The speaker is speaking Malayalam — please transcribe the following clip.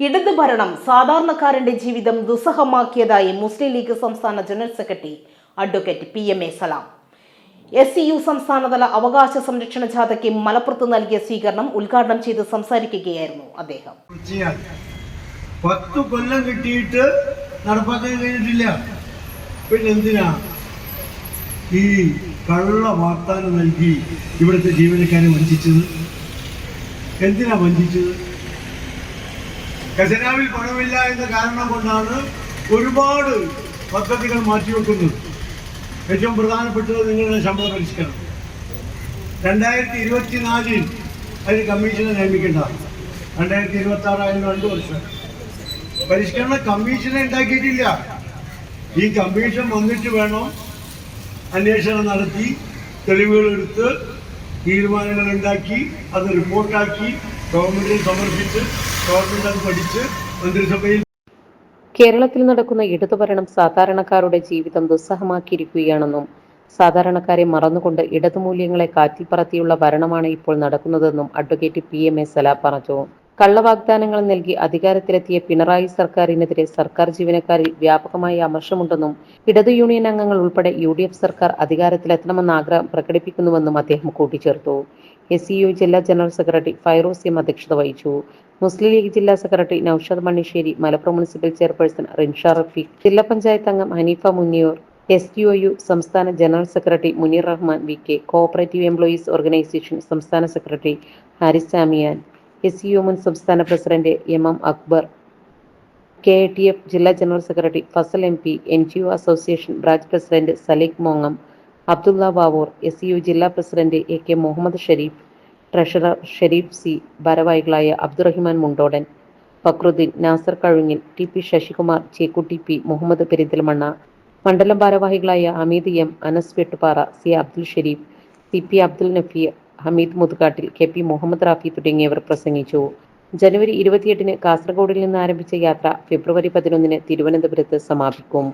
ഇടത് ഭരണം സാധാരണക്കാരന്റെ ജീവിതം ദുസ്സഹമാക്കിയതായി മുസ്ലിം ലീഗ് സംസ്ഥാന general secretary advocate P M A Salam. S C U സംസ്ഥാനതല അവകാശ സംരക്ഷണ ജാഥയ്ക്ക് മലപ്പുറത്ത് നൽകിയ സ്വീകരണം ഉദ്ഘാടനം ചെയ്ത് സംസാരിക്കുകയായിരുന്നു അദ്ദേഹം. പത്ത് കൊല്ലം കിട്ടിയിട്ട് നടപ്പാക്കാൻ കഴിഞ്ഞിട്ടില്ല. പിന്നെ എന്തിനാ? ഈ കള്ള വാഗ്ദാനം നൽകി ഇവിടുത്തെ ജീവനക്കാരെ വഞ്ചിച്ചത്. എന്തിനാ വഞ്ചിച്ചത്? ഖജനാവിൽ പണമില്ല എന്ന കാരണം കൊണ്ടാണ് ഒരുപാട് പദ്ധതികൾ മാറ്റിവെക്കുന്നത് ഏറ്റവും പ്രധാനപ്പെട്ടത് നിങ്ങളുടെ ശമ്പള പരിഷ്കരണം. രണ്ടായിരത്തി ഇരുപത്തിനാലിൽ അതിന് കമ്മീഷനെ നിയമിക്കേണ്ട രണ്ടായിരത്തി ഇരുപത്തി ആറായിരുന്നു രണ്ട് വർഷം. പരിഷ്കരണ കമ്മീഷനെ ഉണ്ടാക്കിയിട്ടില്ല. ഈ കമ്മീഷൻ വന്നിട്ട് വേണം അന്വേഷണം നടത്തി തെളിവുകൾ എടുത്ത് തീരുമാനങ്ങൾ ഉണ്ടാക്കി അത് റിപ്പോർട്ടാക്കി സമർപ്പിച്ച് കേരളത്തിൽ നടക്കുന്ന ഇടതുഭരണം സാധാരണക്കാരുടെ ജീവിതം ദുസ്സഹമാക്കിയിരിക്കുകയാണെന്നും സാധാരണക്കാരെ മറന്നുകൊണ്ട് ഇടതുമൂല്യങ്ങളെ കാറ്റിൽ പറത്തിയുള്ള ഭരണമാണ് ഇപ്പോൾ നടക്കുന്നതെന്നും advocate P M A Sala പറഞ്ഞു. കള്ളവാഗ്ദാനങ്ങൾ നൽകി അധികാരത്തിലെത്തിയ പിണറായി സർക്കാരിനെതിരെ സർക്കാർ ജീവനക്കാരിൽ വ്യാപകമായ അമർഷമുണ്ടെന്നും ഇടതു യൂണിയൻ അംഗങ്ങൾ ഉൾപ്പെടെ യു ഡി എഫ് സർക്കാർ അധികാരത്തിലെത്തണമെന്ന ആഗ്രഹം പ്രകടിപ്പിക്കുന്നുവെന്നും അദ്ദേഹം കൂട്ടിച്ചേർത്തു. എസ് സി യു ജില്ലാ ജനറൽ സെക്രട്ടറി ഫൈറോസ് എം അധ്യക്ഷത വഹിച്ചു. മുസ്ലിം ലീഗ് ജില്ലാ secretary Noushad Mannissery Malappuram municipal chairperson Rinsha Rafeeq ജില്ലാ പഞ്ചായത്ത് അംഗം Haneefa Munniyur S U U സംസ്ഥാന general secretary Muneer Rahman V K cooperative employees organisation സംസ്ഥാന secretary Haris Samiyan S U മുൻ സംസ്ഥാന president M M Akbar K T F ജില്ലാ general secretary Fasal M P N G O association branch president Saleeq മോങ്ങം Abdulla Bavoor S U ജില്ലാ president A K Muhammad Shareef treasurer Shareef C ഭാരവാഹികളായ Abdurahiman Mundodan Fakhruddin Nasar Kazhungil T P Sasikumar Chekkutty P Muhammad Perinthalmanna മണ്ഡലം ഭാരവാഹികളായ Ameed M Anas Vettupara C Abdul Shareef C P Abdul Nafi Hameed Muthukattil K P Muhammad Rafi തുടങ്ങിയവർ പ്രസംഗിച്ചു. ജനുവരി ഇരുപത്തിയെട്ടിന് കാസർഗോഡിൽ നിന്ന് ആരംഭിച്ച യാത്ര ഫെബ്രുവരി പതിനൊന്നിന് തിരുവനന്തപുരത്ത് സമാപിക്കും.